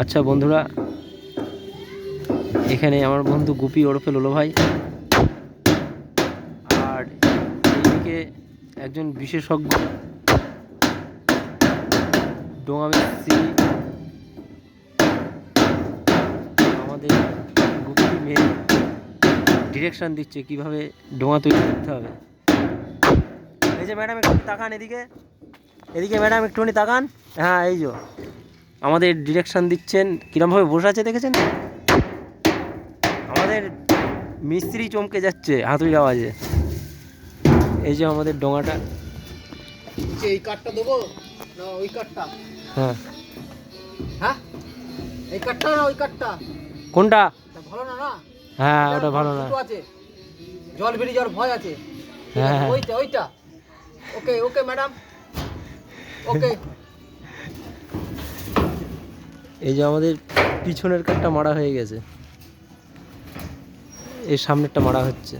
আচ্ছা বন্ধুরা, এখানে আমার বন্ধু গুপি ওরফে লোলো ভাই। আর এইদিকে একজন বিশেষজ্ঞ ডোঙা মিস্ত্রি আমাদের গুপি মেয়ে ডিরেকশান দিচ্ছে কীভাবে ডোঙা তৈরি করতে হবে। এই যে ম্যাডাম, একটু তাকান এদিকে। এদিকে ম্যাডাম, একটুখানি তাকান। হ্যাঁ এই যে। আমাদের ডিরেকশান দিচ্ছেন কিরমভাবে বসে আছে দেখেছেন? আমাদের মিস্ত্রি চমকে যাচ্ছে হাতুড়ির আওয়াজে। এই যে আমাদের ডোঙাটা। এই কাঠটা দেবো? না ওই কাঠটা। হ্যাঁ। হ্যাঁ? এই কাঠটা না ওই কাঠটা? কোনটা? ভালো না না? হ্যাঁ ওটা ভালো না। আছে। জল বেরিয়ে যাওয়ার ভয় আছে, হ্যাঁ। ওইটা ওইটা। Okay okay madam. ওকে। এই যে আমাদের পিছনের কাঠটা মারা হয়ে গেছে। এর সামনেরটা মারা হচ্ছে।